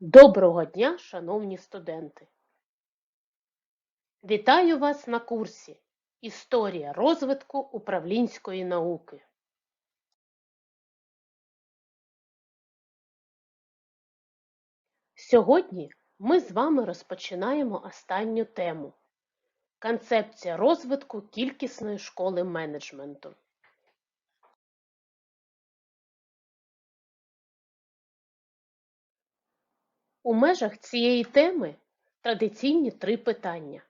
Доброго дня, шановні студенти! Вітаю вас на курсі Історія розвитку управлінської науки. Сьогодні ми з вами розпочинаємо останню тему Концепція розвитку кількісної школи менеджменту. У межах цієї теми традиційні три питання.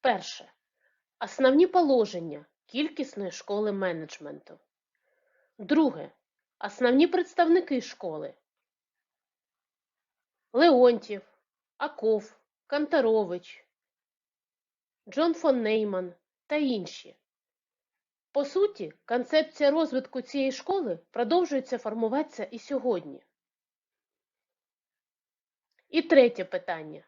Перше. Основні положення кількісної школи менеджменту. Друге. Основні представники школи. Леонтів, Аков, Канторович, Джон фон Нейман та інші. По суті, концепція розвитку цієї школи продовжується формуватися і сьогодні. І третє питання.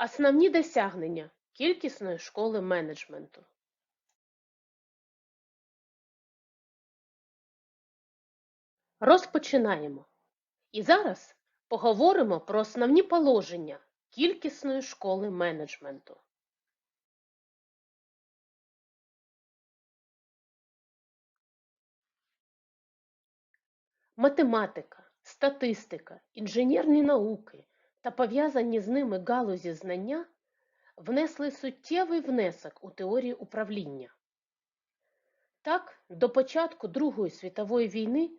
Основні досягнення кількісної школи менеджменту. Розпочинаємо. І зараз поговоримо про основні положення кількісної школи менеджменту. Математика, статистика, інженерні науки та пов'язані з ними галузі знання внесли суттєвий внесок у теорію управління. Так, до початку Другої світової війни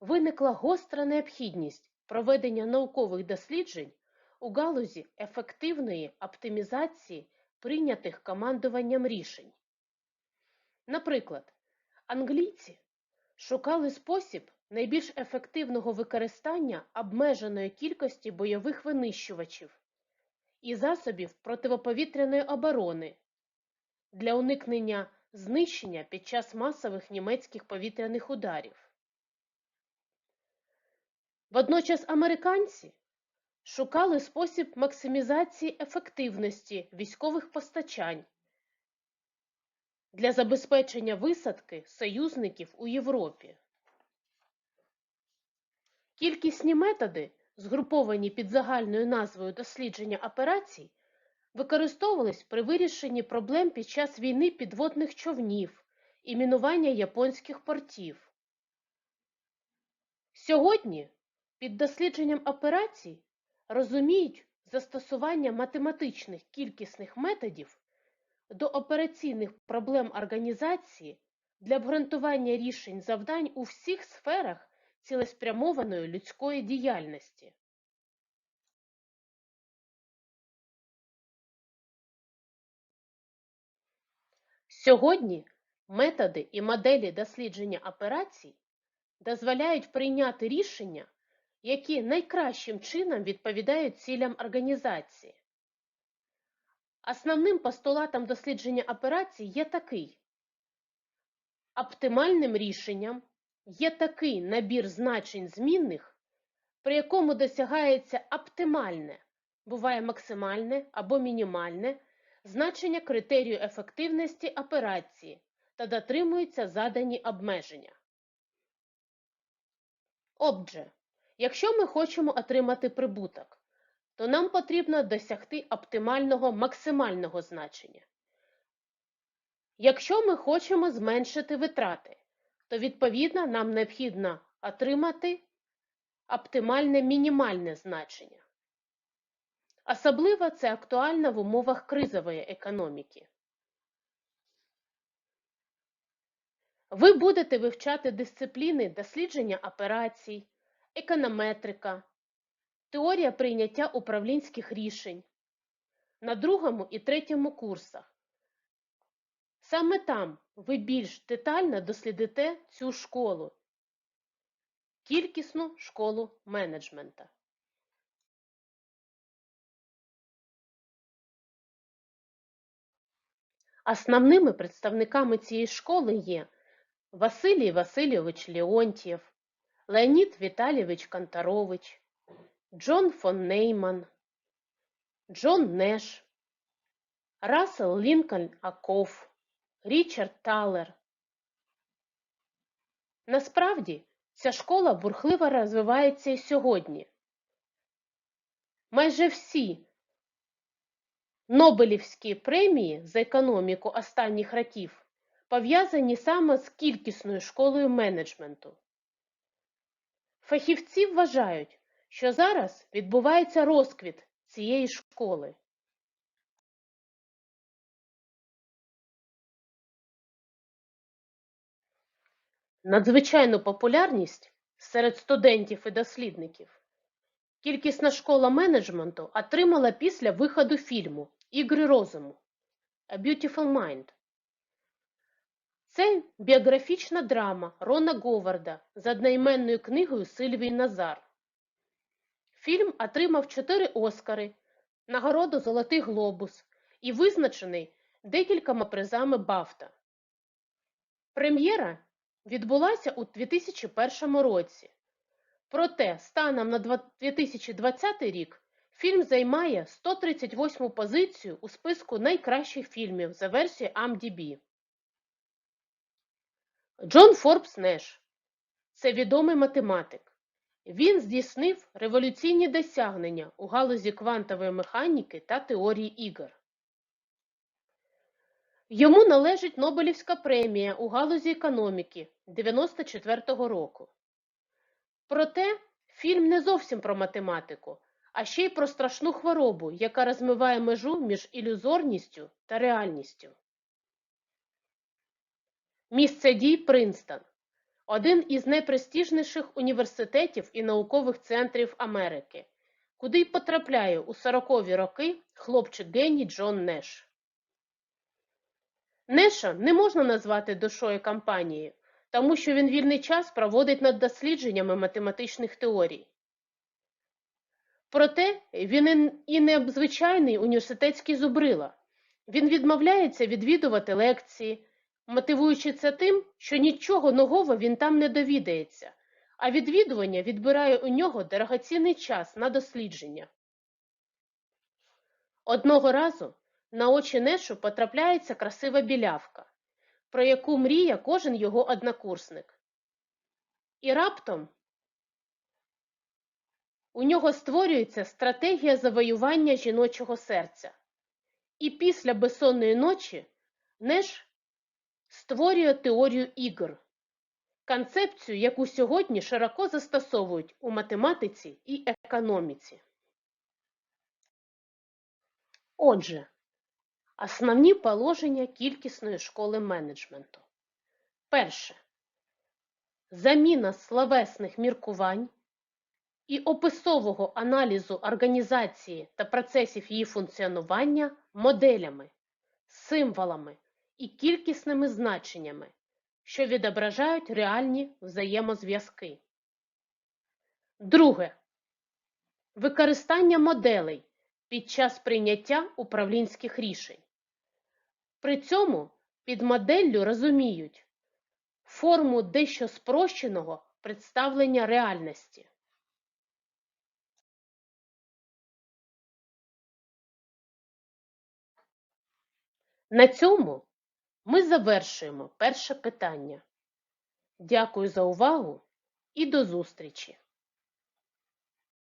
виникла гостра необхідність проведення наукових досліджень у галузі ефективної оптимізації прийнятих командуванням рішень. Наприклад, англійці шукали спосіб найбільш ефективного використання обмеженої кількості бойових винищувачів і засобів противоповітряної оборони для уникнення знищення під час масових німецьких повітряних ударів. Водночас американці шукали спосіб максимізації ефективності військових постачань для забезпечення висадки союзників у Європі. Кількісні методи, згруповані під загальною назвою дослідження операцій, використовувались при вирішенні проблем під час війни підводних човнів і мінування японських портів. Сьогодні під дослідженням операцій розуміють застосування математичних кількісних методів до операційних проблем організації для обґрунтування рішень завдань у всіх сферах цілеспрямованої людської діяльності. Сьогодні методи і моделі дослідження операцій дозволяють прийняти рішення, які найкращим чином відповідають цілям організації. Основним постулатом дослідження операцій є такий. Оптимальним рішенням є такий набір значень змінних, при якому досягається оптимальне, буває максимальне або мінімальне значення критерію ефективності операції та дотримуються задані обмеження. Отже, якщо ми хочемо отримати прибуток, то нам потрібно досягти оптимального максимального значення. Якщо ми хочемо зменшити витрати, то відповідно нам необхідно отримати оптимальне мінімальне значення. Особливо це актуально в умовах кризової економіки. Ви будете вивчати дисципліни дослідження операцій, економетрика, теорія прийняття управлінських рішень на другому і третьому курсах. Саме там ви більш детально дослідите цю школу, кількісну школу менеджмента. Основними представниками цієї школи є Василій Васильович Леонтьєв, Леонід Віталійович Канторович, Джон фон Нейман, Джон Неш, Рассел Лінкольн Аков, Річард Талер. Насправді, ця школа бурхливо розвивається і сьогодні. Майже всі Нобелівські премії за економіку останніх років пов'язані саме з кількісною школою менеджменту. Фахівці вважають, що зараз відбувається розквіт цієї школи. Надзвичайну популярність серед студентів і дослідників кількісна школа менеджменту отримала після виходу фільму Ігри розуму A Beautiful Mind. Це біографічна драма Рона Говарда з одноіменною книгою Сильвії Назар. Фільм отримав 4 Оскари, нагороду Золотий глобус і визначений декількома призами Бафта. Прем'єра відбулася у 2001 році. Проте, станом на 2020 рік фільм займає 138 позицію у списку найкращих фільмів за версією AMDB. Джон Форбс Неш – це відомий математик. Він здійснив революційні досягнення у галузі квантової механіки та теорії ігор. Йому належить Нобелівська премія у галузі економіки 94-го року. Проте фільм не зовсім про математику, а ще й про страшну хворобу, яка розмиває межу між ілюзорністю та реальністю. Місце дій Принстон – один із найпрестижніших університетів і наукових центрів Америки, куди й потрапляє у 40-ві роки хлопчик геній Джон Неш. Неша не можна назвати душою компанії, тому що він вільний час проводить над дослідженнями математичних теорій. Проте він і не звичайний університетський зубрила. Він відмовляється відвідувати лекції, мотивуючи це тим, що нічого нового він там не довідається, а відвідування відбирає у нього дорогоцінний час на дослідження. Одного разу на очі Нешу потрапляється красива білявка, про яку мріє кожен його однокурсник. І раптом у нього створюється стратегія завоювання жіночого серця. І після безсонної ночі Неш створює теорію ігор, концепцію, яку сьогодні широко застосовують у математиці і економіці. Отже, основні положення кількісної школи менеджменту. Перше. Заміна словесних міркувань і описового аналізу організації та процесів її функціонування моделями, символами і кількісними значеннями, що відображають реальні взаємозв'язки. Друге. Використання моделей під час прийняття управлінських рішень. При цьому під моделлю розуміють форму дещо спрощеного представлення реальності. На цьому ми завершуємо перше питання. Дякую за увагу і до зустрічі!